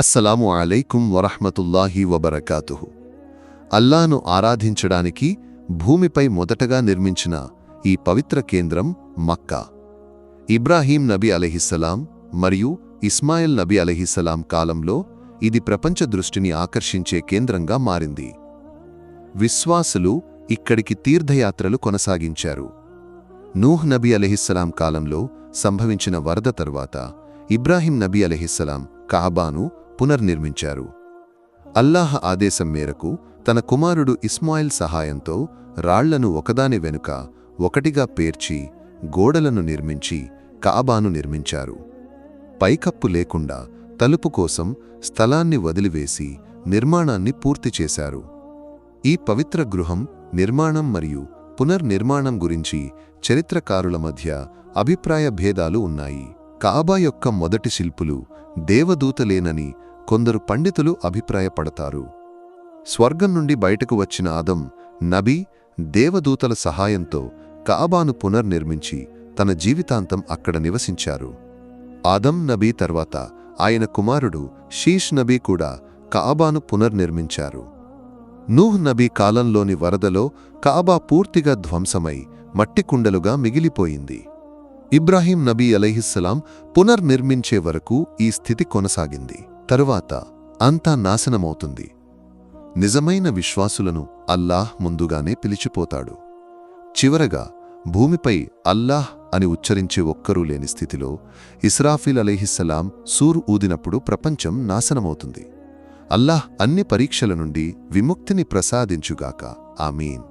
అస్సలాము అలైకుం వరహ్మతుల్లాహి వబరకాతుహు. అల్లాను ఆరాధించడానికి భూమిపై మొదటగా నిర్మించిన ఈ పవిత్ర కేంద్రం మక్కా. ఇబ్రాహీం నబీ అలహిస్సలాం మరియు ఇస్మాయిల్ నబీ అలహిస్సలాం కాలంలో ఇది ప్రపంచ దృష్టిని ఆకర్షించే కేంద్రంగా మారింది. విశ్వాసులు ఇక్కడికి తీర్థయాత్రలు కొనసాగించారు. నూహ్ నబీ అలహిస్సలాం కాలంలో సంభవించిన వరద తర్వాత ఇబ్రాహీం నబీ అలహిస్సలాం కహబాను పునర్నిర్మించారు. అల్లాహ్ ఆదేశం మేరకు తన కుమారుడు ఇస్మాయిల్ సహాయంతో రాళ్ళను ఒకదాని వెనుక ఒకటిగా పేర్చి గోడలను నిర్మించి కాబాను నిర్మించారు. పైకప్పు లేకుండా తలుపు కోసం స్థలాన్ని వదిలివేసి నిర్మాణాన్ని పూర్తి చేశారు. ఈ పవిత్ర గృహం నిర్మాణం మరియు పునర్నిర్మాణం గురించి చరిత్రకారుల మధ్య అభిప్రాయ భేదాలు ఉన్నాయి. కాబా యొక్క మొదటి శిల్పులు దేవదూతలేనని కొందరు పండితులు అభిప్రాయపడతారు. స్వర్గం నుండి బయటకు వచ్చిన ఆదం నబీ దేవదూతల సహాయంతో కాబాను పునర్నిర్మించి తన జీవితాంతం అక్కడ నివసించారు. ఆదం నబీ తర్వాత ఆయన కుమారుడు షీష్ నబీ కూడా కాబాను పునర్నిర్మించారు. నూహ్ నబీ కాలంలోని వరదలో కాబా పూర్తిగా ధ్వంసమై మట్టి కుండలుగా మిగిలిపోయింది. ఇబ్రాహీం నబీ అలైహిస్సలాం పునర్నిర్మించే వరకు ఈ స్థితి కొనసాగింది. తరువాత అంతా నాశనమవుతుంది. నిజమైన విశ్వాసులను అల్లాహ్ ముందుగానే పిలిచిపోతాడు. చివరగా భూమిపై అల్లాహ్ అని ఉచ్చరించే ఒక్కరూ లేని స్థితిలో ఇస్రాఫిల్ అలీహిస్సలాం సూర్ ఊదినప్పుడు ప్రపంచం నాశనమవుతుంది. అల్లాహ్ అన్ని పరీక్షల నుండి విముక్తిని ప్రసాదించుగాక. ఆమీన్.